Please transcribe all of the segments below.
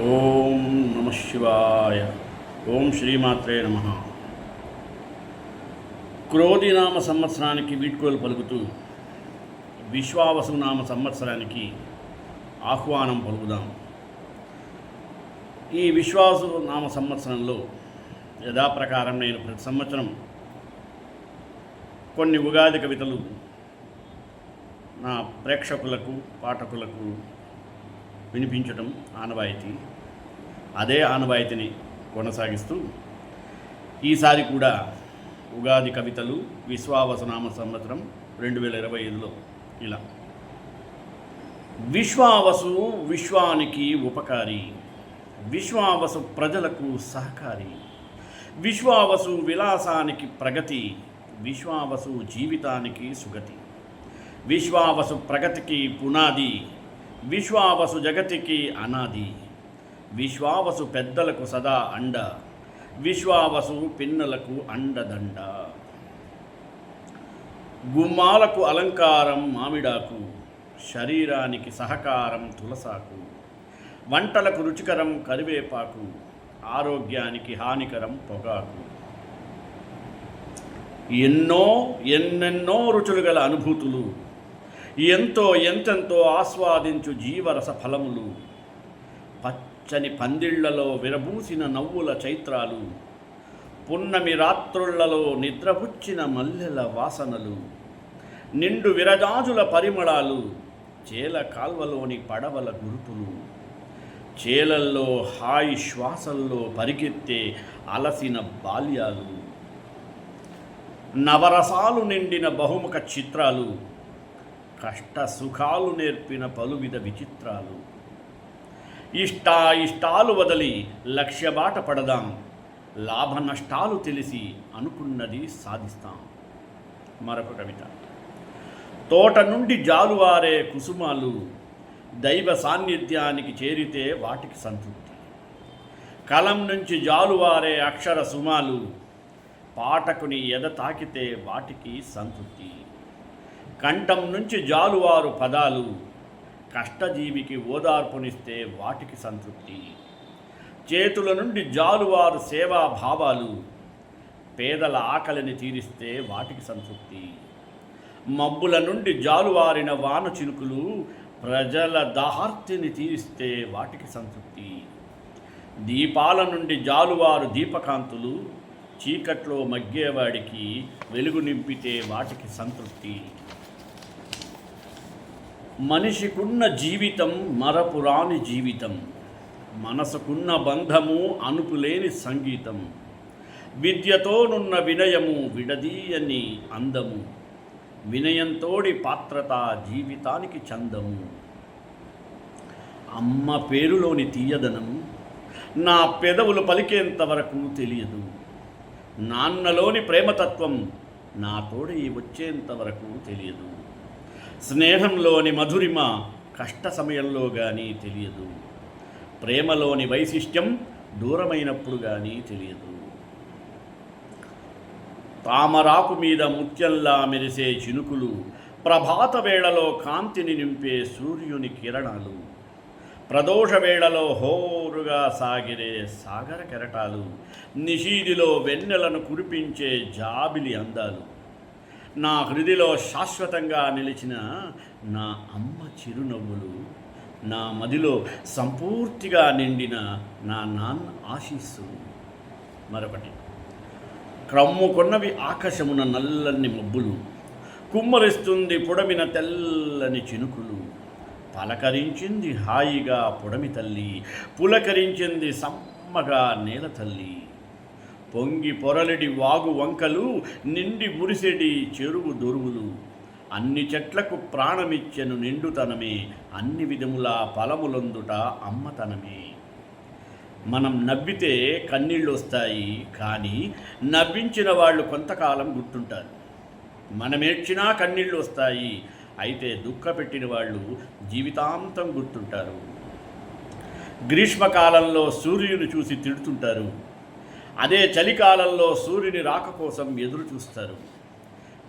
ఓం నమ శివాయ. ఓం శ్రీమాత్రే నమ. క్రోధినామ సంవత్సరానికి వీడ్కోలు పలుకుతూ విశ్వావసు నామ సంవత్సరానికి ఆహ్వానం పలుకుదాం. ఈ విశ్వాసు నామ సంవత్సరంలో యథాప్రకారం నేను ప్రతి సంవత్సరం కొన్ని ఉగాది కవితలు నా ప్రేక్షకులకు పాఠకులకు వినిపించడం ఆనవాయితీ. అదే ఆనవాయితీని కొనసాగిస్తూ ఈసారి కూడా ఉగాది కవితలు విశ్వావసనామ సంవత్సరం రెండు వేల ఇరవై ఐదులో ఇలా. విశ్వావసు విశ్వానికి ఉపకారి. విశ్వావసు ప్రజలకు సహకారి. విశ్వావసు విలాసానికి ప్రగతి. విశ్వావసు జీవితానికి సుగతి. విశ్వావసు ప్రగతికి పునాది. విశ్వావసు జగతికి అనాది. విశ్వావసు పెద్దలకు సదా అండ. విశ్వావసు పిన్నలకు అండదండ. గుమ్మాలకు అలంకారం మామిడాకు. శరీరానికి సహకారం తులసాకు. వంటలకు రుచికరం కరివేపాకు. ఆరోగ్యానికి హానికరం పొగాకు. ఎన్నో ఎన్నెన్నో రుచులు గల అనుభూతులు. ఎంతో ఎంతెంతో ఆస్వాదించు జీవరస ఫలములు. పచ్చని పందిళ్ళలో విరబూసిన నవ్వుల చైత్రాలు. పున్నమి రాత్రుళ్ళలో నిద్రపుచ్చిన మల్లెల వాసనలు. నిండు విరజాజుల పరిమళాలు. చేల కాల్వలోని పడవల గురుపులు. చేలల్లో హాయి శ్వాసల్లో పరిగెత్తే అలసిన బాల్యాలు. నవరసాలు నిండిన బహుముఖ చిత్రాలు. కష్ట సుఖాలు నేర్పిన పలువిధ విచిత్రాలు. ఇష్టా ఇష్టాలు వదిలి లక్ష్య బాట పడదాం. లాభ నష్టాలు తెలిసి అనుకున్నది సాధిస్తాం. మరొక కవిత. తోట నుండి జాలువారే కుసుమాలు దైవ సాన్నిధ్యానికి చేరితే వాటికి సంతృప్తి. కలం నుంచి జాలువారే అక్షర సుమాలు పాఠకుని ఎద తాకితే వాటికి సంతృప్తి. కంఠం నుంచి జాలువారు పదాలు. కష్టజీవికి ఓదార్పునిస్తే వాటికి సంతృప్తి. చేతుల నుండి జాలువారు సేవా భావాలు. పేదల ఆకలిని తీరిస్తే వాటికి సంతృప్తి. మబ్బుల నుండి జాలువారిన వాన చినుకులు ప్రజల దాహార్తిని తీరిస్తే వాటికి సంతృప్తి. దీపాల నుండి జాలువారు దీపకాంతులు చీకట్లో మగ్గేవాడికి వెలుగు నింపితే వాటికి సంతృప్తి. మనిషికున్న జీవితం మరపురాని జీవితం. మనసుకున్న బంధము అనుపులేని సంగీతం. విద్యతోనున్న వినయము విడదీయని అందము. వినయంతోడి పాత్రత జీవితానికి చందము. అమ్మ పేరులోని తీయదనం నా పెదవులు పలికేంత వరకు తెలియదు. నాన్నలోని ప్రేమతత్వం నా తోడి వచ్చేంత వరకు తెలియదు. స్నేహంలోని మధురిమ కష్ట సమయంలో కానీ తెలియదు. ప్రేమలోని వైశిష్ట్యం దూరమైనప్పుడు కానీ తెలియదు. తామరాకు మీద ముత్యంలా మెరిసే చినుకులు ప్రభాత వేళలో కాంతిని నింపే సూర్యుని కిరణాలు ప్రదోష వేళలో హోరుగా సాగిరే సాగర కెరటాలు నిషీదిలో వెన్నెలను కురిపించే జాబిలి అందాలు. నా హృదిలో శాశ్వతంగా నిలిచిన నా అమ్మ చిరునవ్వులు నా మదిలో సంపూర్తిగా నిండిన నా నాన్న ఆశీస్సు. మరొకటి క్రమ్ముకున్నవి ఆకాశమున నల్లని మబ్బులు కుమ్మరిస్తుంది పొడమిన తెల్లని చినుకులు. పలకరించింది హాయిగా పొడమి తల్లి పులకరించింది సమ్మగా నేల తల్లి. పొంగి పొరలడి వాగు వంకలు నిండి మురిసెడి చెరువు దొరువులు. అన్ని చెట్లకు ప్రాణమిచ్చెను నిండుతనమే అన్ని విధముల ఫలములొందుట అమ్మతనమే. మనం నవ్వితే కన్నీళ్ళు వస్తాయి కానీ నవ్వించిన వాళ్ళు కొంతకాలం గుర్తుంటారు. మనమేడ్చినా కన్నీళ్ళు వస్తాయి అయితే దుఃఖపెట్టిన వాళ్ళు జీవితాంతం గుర్తుంటారు. గ్రీష్మకాలంలో సూర్యుని చూసి తిడుతుంటారు. అదే చలికాలంలో సూర్యుని రాక కోసం ఎదురు చూస్తారు.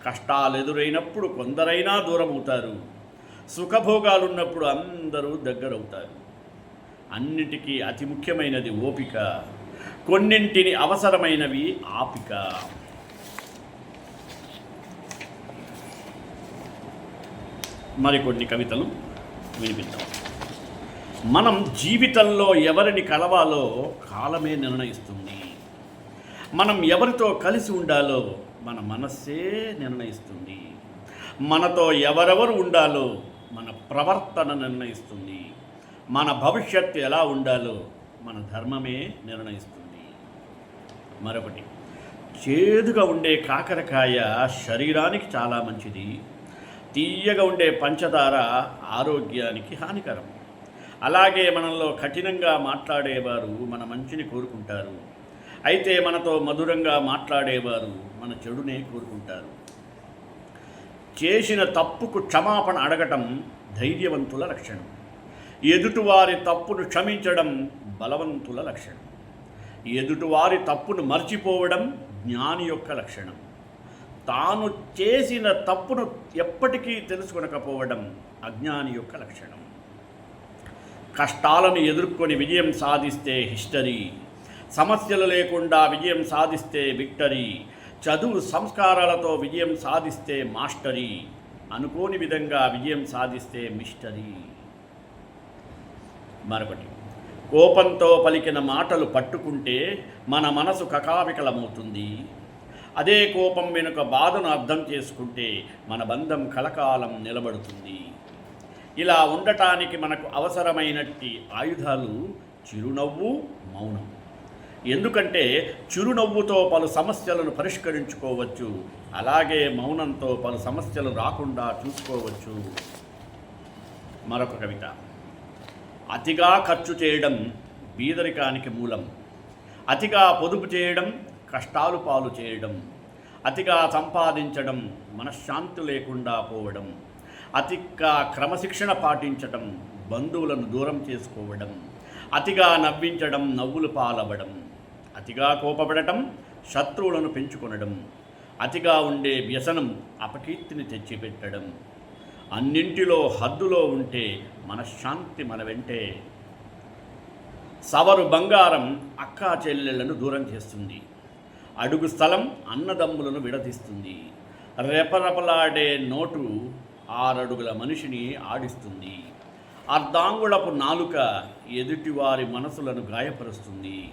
కష్టాలు ఎదురైనప్పుడు కొందరైనా దూరం అవుతారు సుఖభోగాలున్నప్పుడు అందరూ దగ్గరవుతారు. అన్నిటికీ అతి ముఖ్యమైనది ఓపిక. కొన్నింటిని అవసరమైనవి ఆపిక. మరికొన్ని కవితలు వినిపిద్దాం. మనం జీవితంలో ఎవరిని కలవాలో కాలమే నిర్ణయిస్తుంది. మనం ఎవరితో కలిసి ఉండాలో మన మనస్సే నిర్ణయిస్తుంది. మనతో ఎవరెవరు ఉండాలో మన ప్రవర్తన నిర్ణయిస్తుంది. మన భవిష్యత్తు ఎలా ఉండాలో మన ధర్మమే నిర్ణయిస్తుంది. మరొకటి చేదుగా ఉండే కాకరకాయ శరీరానికి చాలా మంచిది. తీయగా ఉండే పంచదార ఆరోగ్యానికి హానికరం. అలాగే మనలో కఠినంగా మాట్లాడేవారు మన మంచిని కోరుకుంటారు. అయితే మనతో మధురంగా మాట్లాడేవారు మన చెడునే కోరుకుంటారు. చేసిన తప్పుకు క్షమాపణ అడగటం ధైర్యవంతుల లక్షణం. ఎదుటివారి తప్పును క్షమించడం బలవంతుల లక్షణం. ఎదుటివారి తప్పును మర్చిపోవడం జ్ఞాని యొక్క లక్షణం. తాను చేసిన తప్పును ఎప్పటికీ తెలుసుకొనకపోవడం అజ్ఞాని యొక్క లక్షణం. కష్టాలను ఎదుర్కొని విజయం సాధిస్తే హిస్టరీ. సమస్యలు లేకుండా విజయం సాధిస్తే విక్టరీ. చదువు సంస్కారాలతో విజయం సాధిస్తే మాస్టరీ. అనుకోని విధంగా విజయం సాధిస్తే మిస్టరీ. మరొకటి. కోపంతో పలికిన మాటలు పట్టుకుంటే మన మనసు కకావికలమవుతుంది. అదే కోపం వెనుక బాధను అర్థం చేసుకుంటే మన బంధం కలకాలం నిలబడుతుంది. ఇలా ఉండటానికి మనకు అవసరమైనట్టి ఆయుధాలు చిరునవ్వు మౌనం. ఎందుకంటే చిరునవ్వుతో పలు సమస్యలను పరిష్కరించుకోవచ్చు అలాగే మౌనంతో పలు సమస్యలు రాకుండా చూసుకోవచ్చు. మరొక కవిత. అతిగా ఖర్చు చేయడం బీదరికానికి మూలం. అతిగా పొదుపు చేయడం కష్టాలు పాలు చేయడం. అతిగా సంపాదించడం మనశ్శాంతి లేకుండా పోవడం. అతిగా క్రమశిక్షణ పాటించడం బంధువులను దూరం చేసుకోవడం. అతిగా నవ్వించడం నవ్వులు పాలవడం. అతిగా కోపపడటం శత్రువులను పెంచుకొనడం అతిగా ఉండే వ్యసనం అపకీర్తిని తెచ్చిపెట్టడం. అన్నింటిలో హద్దులో ఉంటే మనశ్శాంతి మన వెంటే. సవరు బంగారం అక్కా చెల్లెళ్ళను దూరం చేస్తుంది. అడుగు స్థలం అన్నదమ్ములను విడదీస్తుంది. రెపరెపలాడే నోటు ఆరడుగుల మనిషిని ఆడిస్తుంది. అర్ధాంగుళపు నాలుక ఎదుటివారి మనసులను గాయపరుస్తుంది.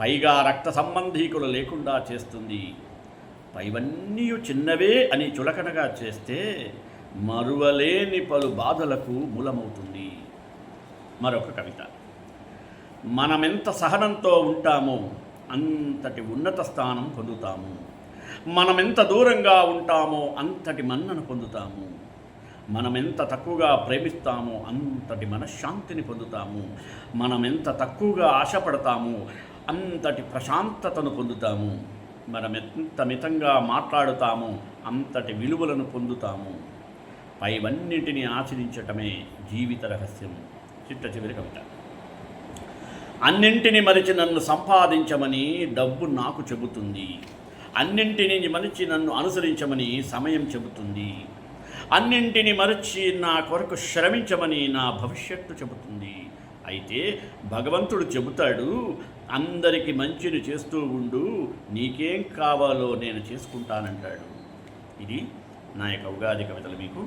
పైగా రక్త సంబంధీకులు లేకుండా చేస్తుంది. పైవన్నీ చిన్నవే అని చులకనగా చేస్తే మరువలేని పలు బాధలకు మూలమవుతుంది. మరొక కవిత. మనమెంత సహనంతో ఉంటామో అంతటి ఉన్నత స్థానం పొందుతాము. మనమెంత దూరంగా ఉంటామో అంతటి మన్నను పొందుతాము. మనమెంత తక్కువగా ప్రేమిస్తామో అంతటి మనశ్శాంతిని పొందుతాము. మనమెంత తక్కువగా ఆశపడతామో అంతటి ప్రశాంతతను పొందుతాము. మనమెంత మితంగా మాట్లాడుతామో అంతటి విలువలను పొందుతాము. పైవన్నింటినీ ఆచరించటమే జీవిత రహస్యం. చిట్ట చివరి కవిత. అన్నింటిని మరిచి నన్ను సంపాదించమని డబ్బు నాకు చెబుతుంది. అన్నింటిని మరిచి నన్ను అనుసరించమని సమయం చెబుతుంది. అన్నింటిని మరచి నా కొరకు శ్రమించమని నా భవిష్యత్తు చెబుతుంది. అయితే భగవంతుడు చెబుతాడు అందరికీ మంచిని చేస్తూ ఉండు నీకేం కావాలో నేను చేసుకుంటానంటాడు. ఇది నా యొక్క ఉగాది కవితలు మీకు.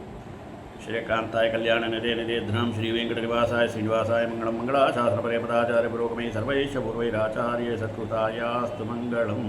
శ్రీకాంతాయ కళ్యాణ నిదే నిదేధ్నాం శ్రీ వెంకట నివాసాయ శ్రీనివాసాయ మంగళం మంగళాశాస్త్ర పరేపదాచార్య పురోగమే సర్వైష పూర్వైరాచార్య సత్కృతాయాస్తు మంగళం.